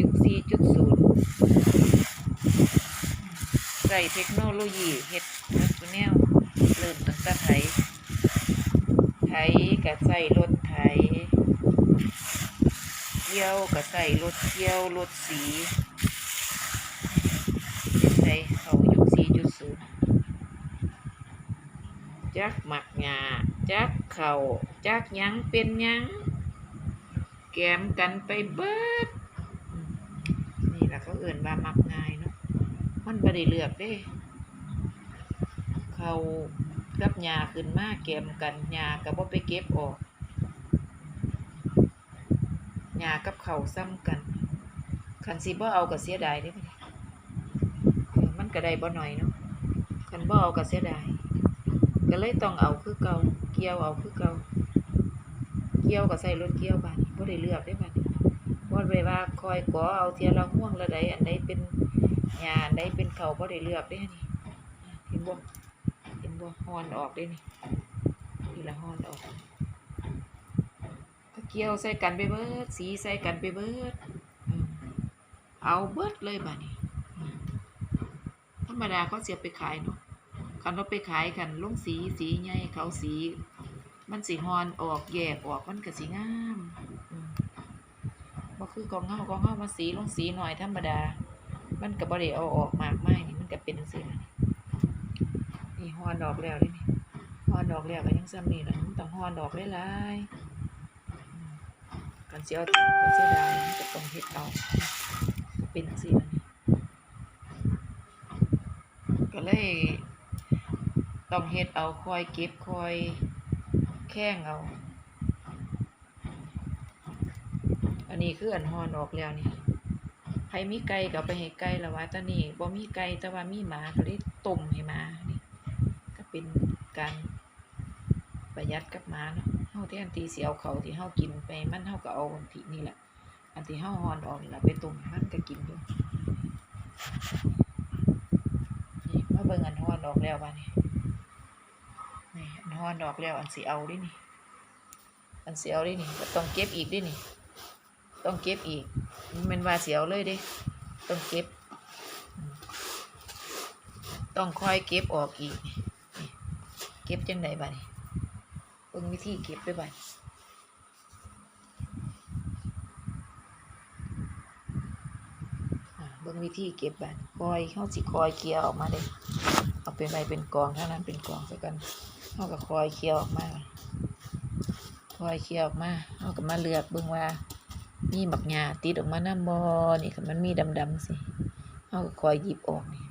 ยุค 4.0ใส่เทคโนโลยีเฮ็ดเบิดแนวเริ่มตั้งแต่ไถไถก็ใส่รถไถเกี่ยวก็ใส่รถเกี่ยวรถสีใส่เขายุค 4.0จักหมักหญ้าจักเข้าจักยังเป็นยังแกมกันไปเบิด เขาเอื่นว่ามักง่ายเนาะมันบ่ได้เลือกเด้ เขากับหญ้าขึ้นมาแกมกันหญ้าก็บ่ไปเก็บออกหญ้ากับเขาซ้ำกันคันสิบ่เอาก็เสียดายเด้บัดนี้เออมันก็ได้บ่น้อยเนาะคันบ่เอาก็เสียดายก็เลยต้องเอาคือเก่าเกี่ยวเอาคือเก่าเกี่ยวก็ใส่รถเกี่ยวบานี้บ่ได้เลือกได้บานี บ่ได้ว่าคอยก่อเอาเทียละห่วงละใดอันใดเป็นหญ้าอันใดเป็นเขาบ่ได้เลือกเด้นี่เห็นบ่เห็นบ่ฮอนออกเด้นี่นี่ละฮอนออกก็เกี่ยวใส่กันไปเบิดสีใส่กันไปเบิดเอาเบิดเลยบานี้ธรรมดาเขาเสียไปขายเนาะคันเราไปขายกันลงสีสีใหญ่เขาสี มันสิฮอนออกแยกออกมันก็สิงาม บ่คือกองเฮากองเฮามันสีลงสีหน่อยธรรมดา มันก็บ่ได้เอาออกมากมายนี่มันก็เป็นจังซี่นี่ฮอนดอกแล้วเด้นี่ฮอนดอกแล้วก็ยังซ้ำนี่ล่ะมันต้องฮอนดอกหลายๆอืมกันสิเอาก็เสียดายมันก็ต้องเฮ็ดเอาเป็นจังซี่ก็เลยต้องเฮ็ดเอาคอยเก็บคอยแข้งเอา อันนี้คืออันฮอนออกแล้วนี่ใครมีไก่ก็ไปให้ไก่ละว่าตอนนี้บ่มีไก่แต่ว่ามีหมาก็เลยต้มให้หมานี่ก็เป็นการประหยัดกับหมาเนาะเฮาแทนที่สิเอาเขาที่เฮากินไปมันเฮาก็เอาอันที่นี่แหละ อันที่เฮาฮอนออกนี่ล่ะไปต้มให้มันก็กินอยู่นี่มาเบิ่งอันฮอนออกแล้วบัดนี้นี่อันฮอนดอกแล้วอันสีเอาดินี่อันสีเอาดินี่ก็ต้องเก็บอีกดินี่ ต้องเก็บอีกมันว่าเสียวเลยด้ต้องเก็บ ต้องคอยเก็บออกอีก เก็บจังไดบัดนี้เบิ่งวิธีเก็บด้วยบัดอ่าเบิ่งวิธีเก็บบัดคอยเฮาสิคอยเกี่ยวออกมาเด้เอาเป็นใบเป็นกองเท่านั้นเป็นกองซะกันเขาก็คอยเคี่ยวออกมาคอยเคี่ยวออกมาเขาก็มาเลือกเบิ่งว่า มีบักหญ้าติดออกมาน้ำบอนี่ค่ะมันมีดำๆสิเขาคอยหยิบออกนี่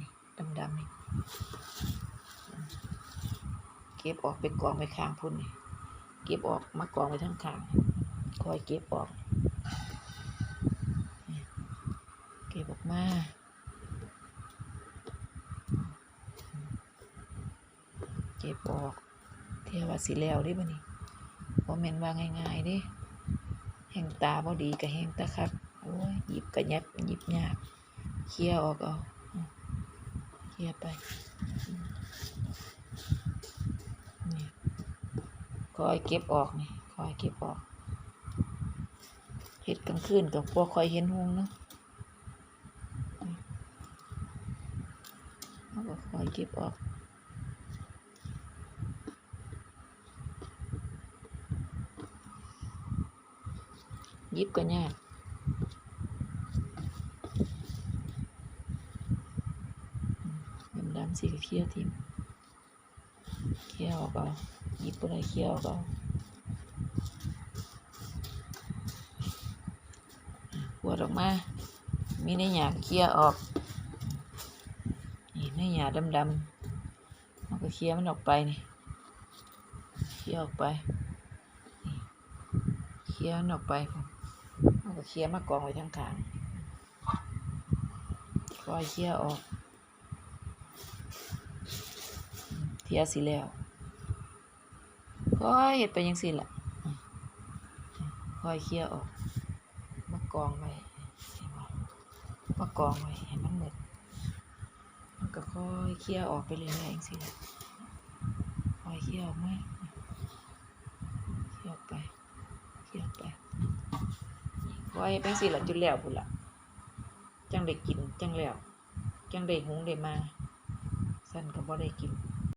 ดำๆนี่เก็บออกไปกองไว้ข้างพุ่นนี่เก็บออกมากองไว้ทั้งข้างคอยเก็บออกเก็บออกมาเก็บออกเทวาสิแล้วเด้บัดนี้บ่แม่นว่าง่ายๆเด้ แห่งตาบ่ดีก็แห่งตาคักโอ้ยหยิบก็ยับหยิบยากเคลียออกเอาอืมเคลียไปนี่คอยเก็บออกนี่คอยเก็บออกเฮ็ดกลางคืนก็บ่ค่อยเห็นหงนะเราก็คอยเก็บออก ยิบก็ยากดำดำๆสีเขียวทิมเขียวออกเอายิบอะไรเขียวออกเอาขวดออกมา มีในหยาเคี่ยวออก นี่ในหยาดำดำๆมันก็เคี่ยวมันออกไปนี่ เคี่ยวออกไป เคี่ยวมันออกไปผม ก็เคลียมากองไว้ทั้งขางคอยเคลียออกเทียสิแล้วคอยเห็ดไปยังสิละอืมคอยเคลียออก มากองไว้มากองไว้ให้มันหมดมันก็ค่อยเคลียออกไปเรื่อยๆเองสิล่ะคอยเคลียออกมาเค ลียร์ออกไปเคลียร์ออกไปคอยเป็นสิละจุดแล้วพุ่นละจังได้กินจังแล้วจังได้หุงได้มาสั่นก็บ่ได้กิน